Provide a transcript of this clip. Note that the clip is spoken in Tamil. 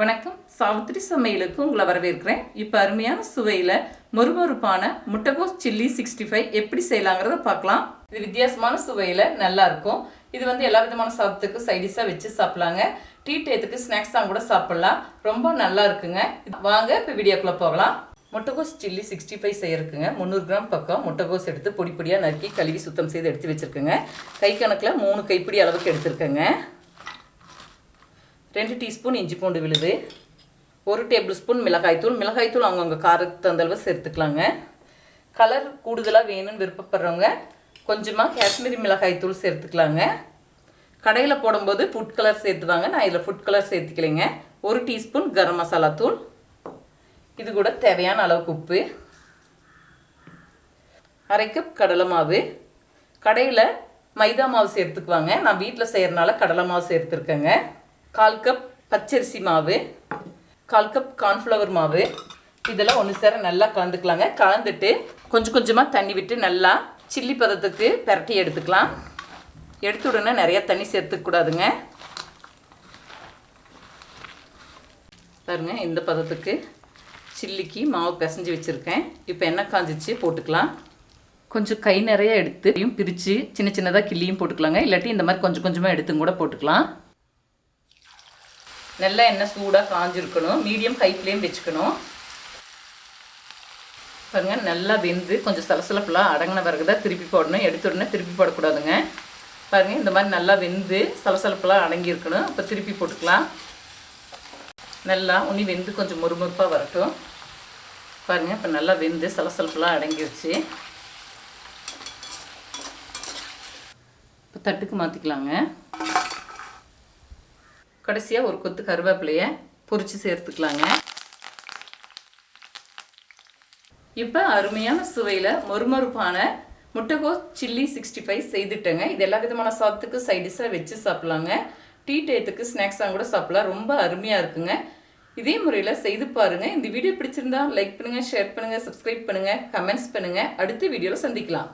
வணக்கம். சாவித்ரி சமையலுக்கு உங்களை வரவேற்கிறேன். இப்போ அருமையான சுவையில் மொறுமொறுப்பான முட்டைகோஸ் சில்லி சிக்ஸ்டி ஃபைவ் எப்படி செய்யலாங்கிறத பார்க்கலாம். இது வித்தியாசமான சுவையில் நல்லா இருக்கும். இது வந்து எல்லா விதமான சாதத்துக்கு சைடிஷாக வச்சு சாப்பிட்லாங்க. டீ டேத்துக்கு ஸ்நாக்ஸாக கூட சாப்பிட்லாம். ரொம்ப நல்லா இருக்குங்க. வாங்க இப்போ வீடியோக்குள்ளே போகலாம். முட்டைகோஸ் சில்லி சிக்ஸ்டி ஃபைவ் செய்யறதுக்குங்க. முந்நூறு கிராம் பக்கம் முட்டைகோஸ் எடுத்து பொடி பொடியாக நறுக்கி கழுவி சுத்தம் செய்து எடுத்து வச்சுருக்குங்க. கை கணக்கில் மூணு கைப்பிடி அளவுக்கு எடுத்துருக்கேங்க. ரெண்டு டீஸ்பூன் இஞ்சி பூண்டு விழுது ஒரு டேபிள் ஸ்பூன் மிளகாய்த்தூள் மிளகாய்த்தூள் அவங்கவுங்க காரத்துக்கு தந்தளவு சேர்த்துக்கலாங்க. கலர் கூடுதலாக வேணும்னு விருப்பப்படுறவங்க கொஞ்சமாக காஷ்மீரி மிளகாய்த்தூள் சேர்த்துக்கலாங்க. கடையில் போடும்போது ஃபுட் கலர் சேர்த்துவாங்க. நான் இதில் ஃபுட் கலர் சேர்த்துக்கலைங்க. ஒரு டீஸ்பூன் கரம் மசாலா தூள். இது கூட தேவையான அளவுக்கு உப்பு. அரை கப் கடலை மாவு. கடையில் மைதா மாவு சேர்த்துக்குவாங்க. நான் வீட்டில் செய்கிறனால கடலை மாவு சேர்த்துருக்கேங்க. கால் கப் பச்சரிசி மாவு கால் கப் கார்ன்ஃப்ளவர் மாவு. இதெல்லாம் ஒன்று சேர நல்லா கலந்துக்கலாங்க. கலந்துட்டு கொஞ்சம் கொஞ்சமாக தண்ணி விட்டு நல்லா சில்லி பதத்துக்கு பரட்டி எடுத்துக்கலாம். எடுத்த உடனே நிறையா தண்ணி சேர்த்துக்கூடாதுங்க பாருங்கள் இந்த பதத்துக்கு சில்லிக்கு மாவு பிசைஞ்சு வச்சுருக்கேன். இப்போ எண்ணெய் காஞ்சிச்சு போட்டுக்கலாம். கொஞ்சம் கை நிறைய எடுத்து பிரித்து சின்ன சின்னதாக கிள்ளியும் போட்டுக்கலாங்க. இல்லாட்டி இந்த மாதிரி கொஞ்சம் கொஞ்சமாக எடுத்தும் கூட போட்டுக்கலாம். நல்லா எண்ணெய் சூடாக காஞ்சிருக்கணும். மீடியம் ஹை ஃப்ளேம் வச்சுக்கணும். பாருங்க நல்லா வெந்து கொஞ்சம் சலசலப்பெல்லாம் அடங்கின பிறகு தான் திருப்பி போடணும். எடுத்த உடனே திருப்பி போடக்கூடாதுங்க. பாருங்க இந்த மாதிரி நல்லா வெந்து சலசலப்பெல்லாம் அடங்கியிருக்கணும். இப்போ திருப்பி போட்டுக்கலாம். நல்லா உனி வெந்து கொஞ்சம் முறுமுறுப்பாக வரட்டும். பாருங்கள் இப்போ நல்லா வெந்து சலசலப்பெல்லாம் அடங்கிருச்சு. இப்போ தட்டுக்கு மாற்றிக்கலாங்க கடைசியாக ஒரு கொத்து கருவேப்பிலையை பொரித்து சேர்த்துக்கலாங்க. இப்போ அருமையான சுவையில் மொறுமொறுப்பான முட்டைகோஸ் சில்லி சிக்ஸ்டி ஃபைவ் செய்துட்டேங்க. இது எல்லா விதமான சாதத்துக்கு சைடிஷாக வச்சு சாப்பிட்லாங்க. டீ டேத்துக்கு ஸ்நாக்ஸாக கூட சாப்பிட்லாம். ரொம்ப அருமையாக இருக்குங்க. இதே முறையில் செய்து பாருங்கள் இந்த வீடியோ பிடிச்சிருந்தா லைக் பண்ணுங்கள் ஷேர் பண்ணுங்கள் சப்ஸ்கிரைப் பண்ணுங்கள் கமெண்ட்ஸ் பண்ணுங்கள் அடுத்த வீடியோவில் சந்திக்கலாம்.